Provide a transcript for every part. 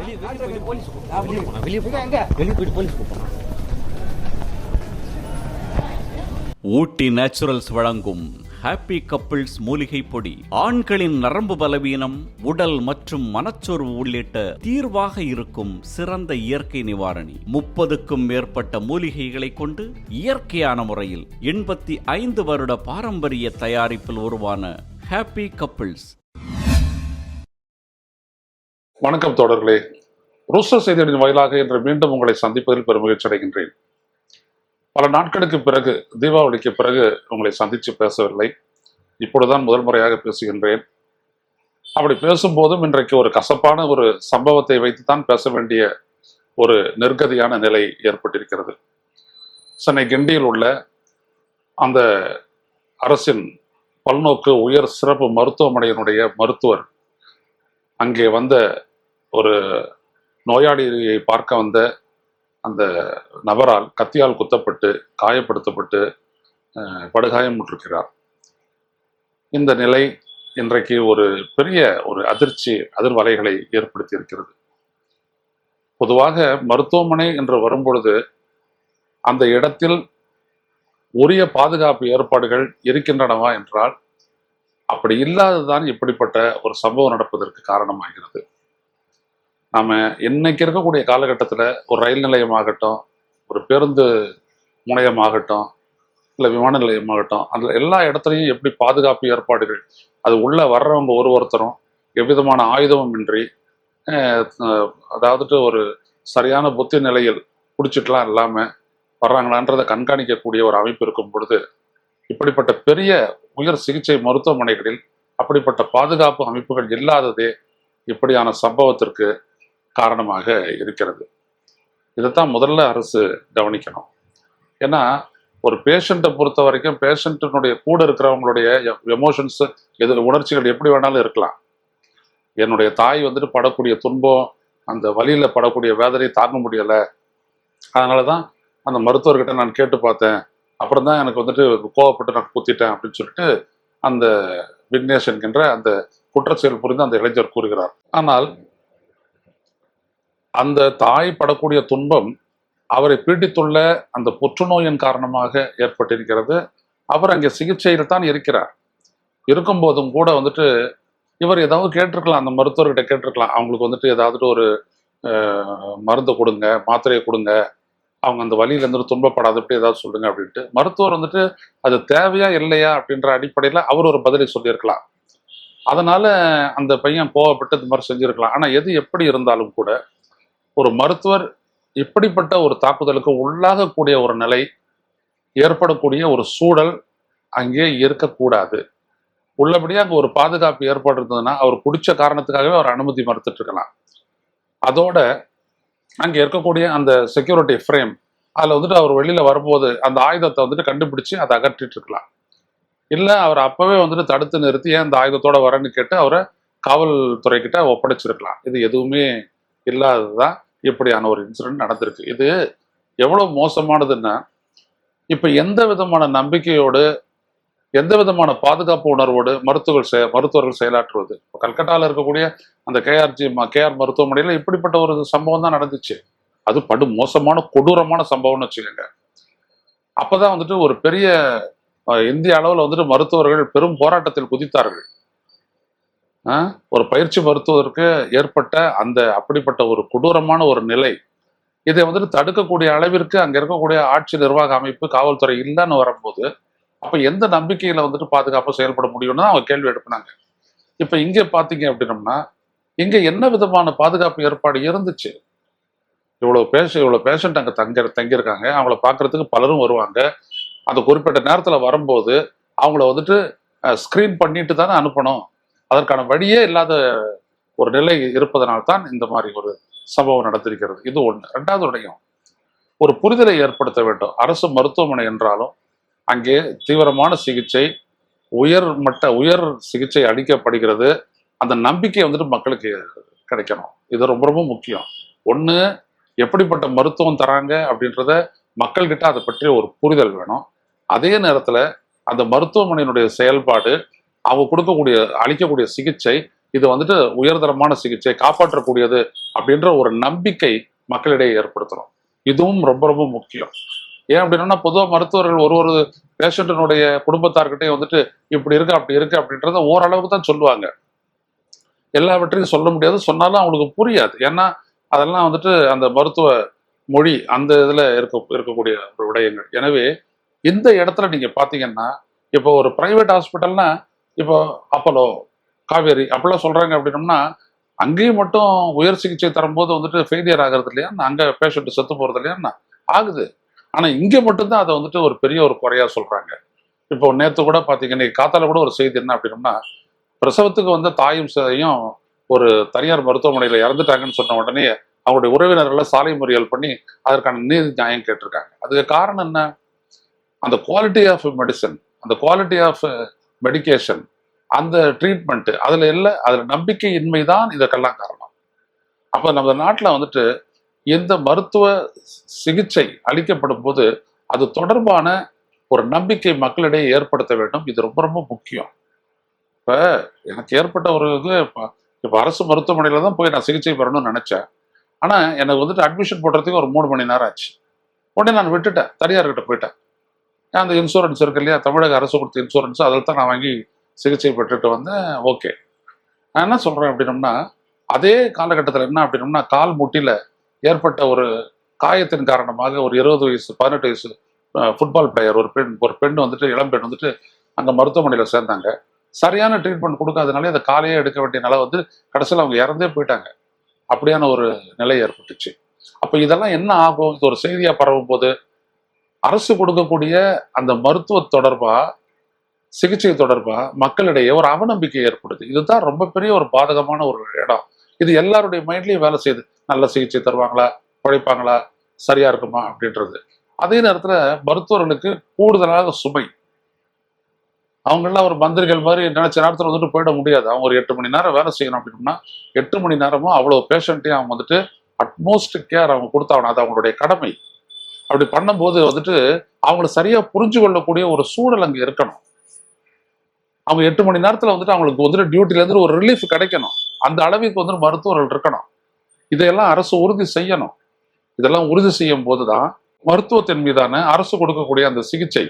வெளியே போலீஸ் வெளியே போயிட்டு போலீஸ் ஊட்டி நேச்சுரல்ஸ் வழங்கும் ஹாப்பி கப்பிள்ஸ் மூலிகை பொடி. ஆண்களின் நரம்பு பலவீனம் உடல் மற்றும் மனச்சோர்வு உள்ளிட்ட தீர்வாக இருக்கும் சிறந்த இயற்கை நிவாரணி. முப்பதுக்கும் மேற்பட்ட மூலிகைகளை கொண்டு இயற்கையான முறையில் எண்பத்தி ஐந்து வருட பாரம்பரிய தயாரிப்பில் உருவான ஹாப்பி கப்பிள்ஸ். வணக்கம் தோழர்களே. ரூஸ்டர் செய்திகளின் வாயிலாக இன்று மீண்டும் உங்களை சந்திப்பதில் பெருமகிழ்ச்சி அடைகின்றேன் பல நாட்களுக்கு பிறகு தீபாவளிக்கு பிறகு உங்களை சந்தித்து பேசவில்லை. இப்பொழுதுதான் முதல் முறையாக பேசுகின்றேன். அப்படி பேசும்போதும் இன்றைக்கு ஒரு கசப்பான ஒரு சம்பவத்தை வைத்துத்தான் பேச வேண்டிய ஒரு நெருக்கதியான நிலை ஏற்பட்டிருக்கிறது. சென்னை கிண்டியில் உள்ள அந்த அரசின் பல்நோக்கு உயர் சிறப்பு மருத்துவமனையினுடைய மருத்துவர் அங்கே வந்த ஒரு நோயாளியை பார்க்க வந்த அந்த நபரால் கத்தியால் குத்தப்பட்டு காயப்படுத்தப்பட்டு அஹ், படுகாயமுற்றிருக்கிறார் இந்த நிலை இன்றைக்கு ஒரு பெரிய ஒரு அதிர்ச்சி அதிர்வலைகளை ஏற்படுத்தி இருக்கிறது. பொதுவாக மருத்துவமனை என்று வரும்பொழுது அந்த இடத்தில் உரிய பாதுகாப்பு ஏற்பாடுகள் இருக்கின்றனவா என்றால் அப்படி இல்லாததுதான் இப்படிப்பட்ட ஒரு சம்பவம் நடப்பதற்கு காரணமாகிறது. நாம் இன்னைக்கு இருக்கக்கூடிய காலகட்டத்தில் ஒரு ரயில் நிலையமாகட்டும் ஒரு பேருந்து முனையமாகட்டும் இல்லை விமான நிலையமாகட்டும் அதில் எல்லா இடத்துலையும் எப்படி பாதுகாப்பு ஏற்பாடுகள் அது உள்ளே வர்றவங்க ஒரு ஒருத்தரும் எவ்விதமான ஆயுதமும் இன்றி அதாவது ஒரு சரியான புத்தி நிலையில் பிடிச்சிட்டுலாம் இல்லாமல் வர்றாங்களான்றதை கண்காணிக்கக்கூடிய ஒரு அமைப்பு இருக்கும் பொழுது இப்படிப்பட்ட பெரிய உயர் சிகிச்சை மருத்துவமனைகளில் அப்படிப்பட்ட பாதுகாப்பு அமைப்புகள் இல்லாததே இப்படியான சம்பவத்திற்கு காரணமாக இருக்கிறது. இதைத்தான் முதல்ல அரசு கவனிக்கணும். ஏன்னா ஒரு பேஷண்ட்டை பொறுத்த வரைக்கும் பேஷண்ட்டினுடைய கூட இருக்கிறவங்களுடைய எமோஷன்ஸ் எது உணர்ச்சிகள் எப்படி வேணாலும் இருக்கலாம். என்னுடைய தாய் வந்துட்டு படக்கூடிய துன்பம் அந்த வழியில் படக்கூடிய வேதனையை தாங்க முடியலை. அதனால தான் அந்த மருத்துவர்கிட்ட நான் கேட்டு பார்த்தேன். அப்புறம் தான் எனக்கு வந்துட்டு கோவப்பட்டு நான் குத்திட்டேன் அப்படின்னு சொல்லிட்டு அந்த விக்னேஷ் என்கின்ற அந்த குற்றச்செயல் புரிந்து அந்த இளைஞர் கூறுகிறார். ஆனால் அந்த தாய் படக்கூடிய துன்பம் அவரை பீடித்துள்ள அந்த புற்றுநோயின் காரணமாக ஏற்பட்டிருக்கிறது. அவர் அங்கே சிகிச்சையில் தான் இருக்கிறார். இருக்கும்போதும் கூட வந்துட்டு இவர் ஏதாவது கேட்டிருக்கலாம் அந்த மருத்துவர்கிட்ட கேட்டிருக்கலாம். அவங்களுக்கு வந்துட்டு ஏதாவது ஒரு மருந்து கொடுங்க மாத்திரையை கொடுங்க. அவங்க அந்த வழியில இருந்து துன்பப்படாத எப்படி ஏதாவது சொல்லுங்க அப்படின்ட்டு. மருத்துவர் வந்துட்டு அது தேவையா இல்லையா அப்படின்ற அடிப்படையில் அவர் ஒரு பதிலை சொல்லியிருக்கலாம். அதனால அந்த பையன் கோவப்பட்டு இந்த மாதிரி செஞ்சிருக்கலாம். ஆனால் எது எப்படி இருந்தாலும் கூட ஒரு மருத்துவர் இப்படிப்பட்ட ஒரு தாக்குதலுக்கு உள்ளாகக்கூடிய ஒரு நிலை ஏற்படக்கூடிய ஒரு சூழல் அங்கே இருக்கக்கூடாது. உள்ளபடியாக அங்கே ஒரு பாதுகாப்பு ஏற்பாடு இருந்ததுன்னா அவர் பிடிச்ச காரணத்துக்காகவே அவர் அனுமதி மறுத்துட்டு இருக்கலாம். அதோட அங்கே இருக்கக்கூடிய அந்த செக்யூரிட்டி ஃப்ரேம் அதில் வந்துட்டு அவர் வெளியில் வரும்போது அந்த ஆயுதத்தை வந்துட்டு கண்டுபிடிச்சு அதை அகற்றிட்டு இருக்கலாம். இல்லை அவர் அப்போவே வந்துட்டு தடுத்து நிறுத்தி ஏன் அந்த ஆயுதத்தோட வரேன்னு கேட்டு அவரை காவல்துறை கிட்ட ஒப்படைச்சிருக்கலாம். இது எதுவுமே இல்லாததுதான். இப்படியான ஒரு இன்சிடென்ட் நடந்திருக்கு. இது எவ்வளவு மோசமானதுன்னா இப்ப எந்த விதமான நம்பிக்கையோடு எந்த விதமான பாதுகாப்பு உணர்வோடு மருத்துவர்கள் செய மருத்துவர்கள் செயலாற்றுவது? இப்போ கல்கட்டாவில் இருக்கக்கூடிய அந்த கேஆர்ஜி கேஆர் மருத்துவமனையில் இப்படிப்பட்ட ஒரு சம்பவம் தான் நடந்துச்சு. அது படு மோசமான கொடூரமான சம்பவம்னு வச்சுக்கோங்க. அப்பதான் வந்துட்டு ஒரு பெரிய அஹ், இந்திய அளவில் வந்துட்டு மருத்துவர்கள் பெரும் போராட்டத்தில் குதித்தார்கள். ஒரு பயிற்சி மருத்துவருக்கு ஏற்பட்ட அந்த அப்படிப்பட்ட ஒரு கொடூரமான ஒரு நிலை. இதை வந்துட்டு தடுக்கக்கூடிய அளவிற்கு அங்க இருக்கக்கூடிய ஆட்சி நிர்வாக அமைப்பு காவல்துறை இல்லைன்னு வரும்போது அப்போ எந்த நம்பிக்கையில் வந்துட்டு பாதுகாப்பாக செயல்பட முடியும்னு அவங்க கேள்வி எழுப்புனாங்க. இப்போ இங்கே பார்த்தீங்க அப்படின்னம்னா இங்கே என்ன விதமான பாதுகாப்பு ஏற்பாடு இருந்துச்சு? இவ்வளோ பேஷ இவ்வளோ பேஷண்ட் அங்க தங்க தங்கியிருக்காங்க. அவங்கள பார்க்குறதுக்கு பலரும் வருவாங்க. அந்த குறிப்பிட்ட நேரத்துல வரும்போது அவங்கள வந்துட்டு ஸ்க்ரீன் பண்ணிட்டு தானே அனுப்பணும். அதற்கான வழியே இல்லாத ஒரு நிலை இருப்பதனால்தான் இந்த மாதிரி ஒரு சம்பவம் நடந்திருக்கிறது. இது ஒன்று ரெண்டாவது விடயம் ஒரு புரிதலை ஏற்படுத்த வேண்டும். அரசு மருத்துவமனை என்றாலும் அங்கே தீவிரமான சிகிச்சை உயர் மட்ட உயர் சிகிச்சை அளிக்கப்படுகிறது. அந்த நம்பிக்கை வந்துட்டு மக்களுக்கு கிடைக்கணும். இது ரொம்ப ரொம்ப முக்கியம். ஒன்று எப்படிப்பட்ட மருத்துவம் தராங்க அப்படின்றத மக்கள்கிட்ட அதை பற்றிய ஒரு புரிதல் வேணும். அதே நேரத்தில் அந்த மருத்துவமனையினுடைய செயல்பாடு அவங்க கொடுக்கக்கூடிய அளிக்கக்கூடிய சிகிச்சை இது வந்துட்டு உயர்தரமான சிகிச்சை காப்பாற்றக்கூடியது அப்படின்ற ஒரு நம்பிக்கை மக்களிடையே ஏற்படுத்தணும். இதுவும் ரொம்ப ரொம்ப முக்கியம். ஏன் அப்படின்னா பொதுவாக மருத்துவர்கள் ஒரு ஒரு பேஷண்ட்டினுடைய குடும்பத்தார்கிட்டையும் வந்துட்டு இப்படி இருக்கு அப்படி இருக்கு அப்படின்றத ஓரளவுக்கு தான் சொல்லுவாங்க. எல்லாவற்றையும் சொல்ல முடியாது சொன்னாலும் அவங்களுக்கு புரியாது. ஏன்னா அதெல்லாம் வந்துட்டு அந்த மருத்துவ மொழி அந்த இதில் இருக்க இருக்கக்கூடிய ஒரு விடயங்கள். எனவே இந்த இடத்துல நீங்கள் பார்த்தீங்கன்னா இப்போ ஒரு ப்ரைவேட் ஹாஸ்பிட்டல்னா இப்போ அப்பலோ காவேரி அப்படிலாம் சொல்கிறாங்க அப்படின்னம்னா அங்கேயும் மட்டும் உயர் சிகிச்சை தரும்போது வந்துட்டு ஃபெயிலியர் ஆகிறது இல்லையா? அங்கே பேஷண்ட் செத்து போகிறது இல்லையா? ஆகுது. ஆனால் இங்கே மட்டும்தான் அதை வந்துட்டு ஒரு பெரிய ஒரு குறையா சொல்கிறாங்க இப்போ நேற்று கூட பார்த்தீங்கன்னா காத்தால கூட ஒரு செய்தி என்ன அப்படின்னம்னா பிரசவத்துக்கு வந்த தாயும் சேயும் ஒரு தனியார் மருத்துவமனையில் இறந்துட்டாங்கன்னு சொன்ன உடனே அவங்களுடைய உறவினர்களை சாலை முறியல் பண்ணி அதற்கான நீதி நியாயம் கேட்டிருக்காங்க. அதுக்கு காரணம் என்ன? அந்த குவாலிட்டி ஆஃப் மெடிசன் அந்த குவாலிட்டி ஆஃப் மெடிகேஷன் அந்த ட்ரீட்மெண்ட்டு அதில் இல்லை அதுல நம்பிக்கையின்மை தான் இதற்கெல்லாம் காரணம். அப்போ நம்ம நாட்டில் வந்துட்டு எந்த மருத்துவ சிகிச்சை அளிக்கப்படும் போது அது தொடர்பான ஒரு நம்பிக்கை மக்களிடையே ஏற்படுத்த வேண்டும். இது ரொம்ப ரொம்ப முக்கியம். இப்போ எனக்கு ஏற்பட்ட ஒரு இது இப்போ அரசு மருத்துவமனையில் தான் போய் நான் சிகிச்சை பெறணும்னு நினச்சேன். ஆனால் எனக்கு வந்துட்டு அட்மிஷன் போடுறதுக்கு ஒரு மூணு மணி நேரம் ஆச்சு. உடனே நான் விட்டுட்டேன். தனியார்கிட்ட போயிட்டேன். அந்த இன்சூரன்ஸ் இருக்கு இல்லையா? தமிழக அரசு கொடுத்த இன்சூரன்ஸ் அதில் தான் நான் வாங்கி சிகிச்சை பெற்றுட்டு வந்தேன். ஓகே. நான் என்ன சொல்கிறேன் அப்படின்னம்னா அதே காலகட்டத்தில் என்ன அப்படின்னம்னா கால் முட்டியில் ஏற்பட்ட ஒரு காயத்தின் காரணமாக ஒரு இருபது வயசு பதினெட்டு வயசு ஃபுட்பால் பிளேயர் ஒரு பெண் ஒரு பெண் வந்துட்டு இளம்பெண் வந்துட்டு அங்கே மருத்துவமனையில் சேர்ந்தாங்க. சரியான ட்ரீட்மெண்ட் கொடுக்காதனாலே அந்த காலையே எடுக்க வேண்டிய நிலை வந்து கடைசியில் அவங்க இறந்தே போயிட்டாங்க. அப்படியான ஒரு நிலை ஏற்பட்டுச்சு. அப்போ இதெல்லாம் என்ன ஆகும்? இது ஒரு செய்தியாக பரவும் போது அரசு கொடுக்கக்கூடிய அந்த மருத்துவ தொடர்பா சிகிச்சை தொடர்பா மக்களிடையே ஒரு அவநம்பிக்கை ஏற்படுது. இதுதான் ரொம்ப பெரிய ஒரு பாதகமான ஒரு இடம். இது எல்லாருடைய மைண்ட்லயும் வேலை செய்யுது. நல்ல சிகிச்சை தருவாங்களா? உழைப்பாங்களா சரியா இருக்குமா? அப்படின்றது. அதே நேரத்துல மருத்துவர்களுக்கு கூடுதலாக சுமை. அவங்கெல்லாம் ஒரு மந்திரிகள் மாதிரி நினைச்ச நேரத்தில் வந்துட்டு போயிட முடியாது. அவங்க ஒரு எட்டு மணி நேரம் வேலை செய்யணும் அப்படின்னா எட்டு மணி நேரமும் அவ்வளோ பேஷண்ட்டையும் அவங்க வந்துட்டு அட்மோஸ்ட் கேர் அவங்க கொடுத்தாகணும். அது அவங்களுடைய கடமை. அப்படி பண்ணும்போது வந்துட்டு அவங்கள சரியா புரிஞ்சு கொள்ளக்கூடிய ஒரு சூழல் அங்கே இருக்கணும். அவங்க எட்டு மணி நேரத்துல வந்துட்டு அவங்களுக்கு வந்துட்டு டியூட்டில இருந்து ஒரு ரிலீஃப் கிடைக்கணும். அந்த அளவுக்கு வந்துட்டு மருத்துவர்கள் இருக்கணும். இதையெல்லாம் அரசு உறுதி செய்யணும். இதெல்லாம் உறுதி செய்யும் போதுதான் மருத்துவத்தின் மீதான அரசு கொடுக்கக்கூடிய அந்த சிகிச்சை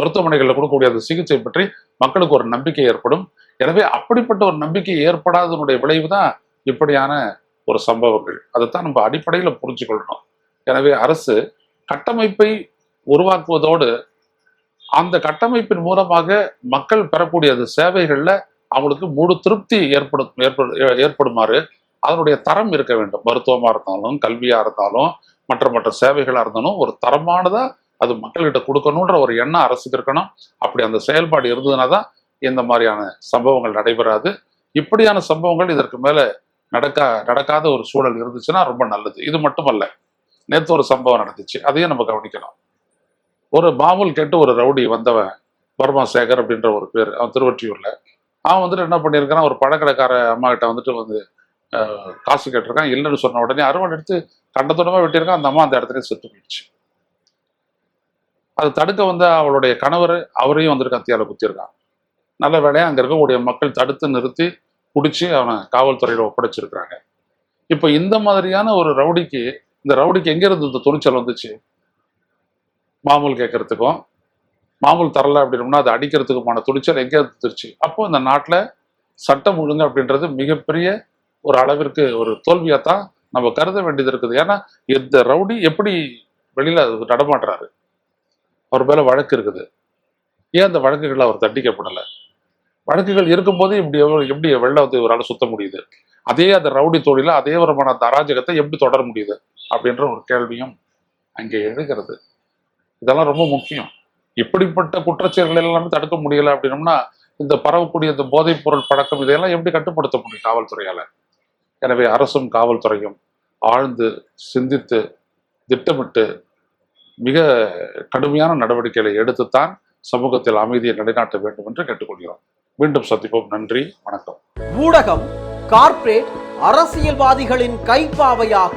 மருத்துவமனைகளில் கொடுக்கக்கூடிய அந்த சிகிச்சை பற்றி மக்களுக்கு ஒரு நம்பிக்கை ஏற்படும். எனவே அப்படிப்பட்ட ஒரு நம்பிக்கை ஏற்படாதனுடைய விளைவு தான் இப்படியான ஒரு சம்பவங்கள். அதைத்தான் நம்ம அடிப்படையில் புரிஞ்சுக்கொள்ளணும். எனவே அரசு கட்டமைப்பை உருவாக்குவதோடு அந்த கட்டமைப்பின் மூலமாக மக்கள் பெறக்கூடிய அந்த சேவைகள்ல அவங்களுக்கு முழு திருப்தி ஏற்படும் ஏற்படு ஏற்படுமாறு அதனுடைய தரம் இருக்க வேண்டும். மருத்துவமா இருந்தாலும் கல்வியா இருந்தாலும் மற்ற மற்ற சேவைகளா இருந்தாலும் ஒரு தரமானதா அது மக்கள்கிட்ட கொடுக்கணுன்ற ஒரு எண்ணம் அரசுக்கு இருக்கணும். அப்படி அந்த செயல்பாடு இருந்ததுன்னா தான் இந்த மாதிரியான சம்பவங்கள் நடைபெறாது. இப்படியான சம்பவங்கள் இதற்கு மேல நடக்க நடக்காத ஒரு சூழல் இருந்துச்சுன்னா ரொம்ப நல்லது. இது மட்டுமல்ல. நேற்று ஒரு சம்பவம் நடந்துச்சு. அதையும் நம்ம கவனிக்கலாம் ஒரு மாமூல் கேட்டு ஒரு ரவுடி வந்தவன் வர்மா சேகர் அப்படின்ற ஒரு பேர் அவன் திருவொற்றியூர்ல. அவன் வந்துட்டு என்ன பண்ணியிருக்கான் ஒரு பழக்கடைக்கார அம்மா கிட்ட வந்துட்டு வந்து காசு கேட்டிருக்கான். இல்லைன்னு சொன்ன உடனே அருவன் எடுத்து கண்டத்துடமா வெட்டியிருக்கான். அந்த அம்மா அந்த இடத்துல செத்து போயிடுச்சு. அது தடுக்க வந்த அவளுடைய கணவர் அவரையும் வந்துட்டு கத்தியால குத்திருக்கான் நல்ல வேலையா அங்க இருக்கக்கூடிய மக்கள் தடுத்து நிறுத்தி பிடிச்சி அவனை காவல்துறையில ஒப்படைச்சிருக்கிறாங்க. இப்போ இந்த மாதிரியான ஒரு ரவுடிக்கு இந்த ரவுடிக்கு எங்கேருந்து இந்த துணிச்சல் வந்துச்சு? மாமூல் கேட்கறதுக்கும் மாமூல் தரலை அப்படின்னோம்னா அதை அடிக்கிறதுக்குமான துணிச்சல் எங்கே இருந்துருச்சு அப்போ இந்த நாட்டில் சட்டம் ஒழுங்கு அப்படின்றது மிகப்பெரிய ஒரு அளவிற்கு ஒரு தோல்வியாக தான் நம்ம கருத வேண்டியது இருக்குது. ஏன்னா இந்த ரவுடி எப்படி வெளியில் நடமாட்டுறாரு அவர் மேலே வழக்கு இருக்குது. ஏன் அந்த வழக்குகள் அவர் தண்டிக்கப்படலை? வழக்குகள் இருக்கும்போது இப்படி எவ்வளவு- எப்படி வெளில வந்து இவரால் சுத்த முடியுது? அதே அந்த ரவுடி தொழில அதே விதமான அந்த அராஜகத்தை எப்படி தொடர முடியுது? அப்படின்ற ஒரு கேள்வியும் அங்கே எழுகிறது. இதெல்லாம் ரொம்ப முக்கியம். இப்படிப்பட்ட குற்றச்செயல்கள் எல்லாமே தடுக்க முடியல அப்படின்னம்னா இந்த பரவக்கூடிய இந்த போதைப் பொருள் பழக்கம் இதையெல்லாம் எப்படி கட்டுப்படுத்த முடியும் காவல்துறையால? எனவே அரசும் காவல்துறையும் ஆழ்ந்து சிந்தித்து திட்டமிட்டு மிக கடுமையான நடவடிக்கைகளை எடுத்துத்தான் சமூகத்தில் அமைதியை நிலைநாட்ட வேண்டும் என்று கேட்டுக்கொள்கிறோம். மீண்டும் சந்திப்போம். நன்றி. வணக்கம். ஊடகம் கார்ப்பரேட் அரசியல்வாதிகளின் கைப்பாவையாக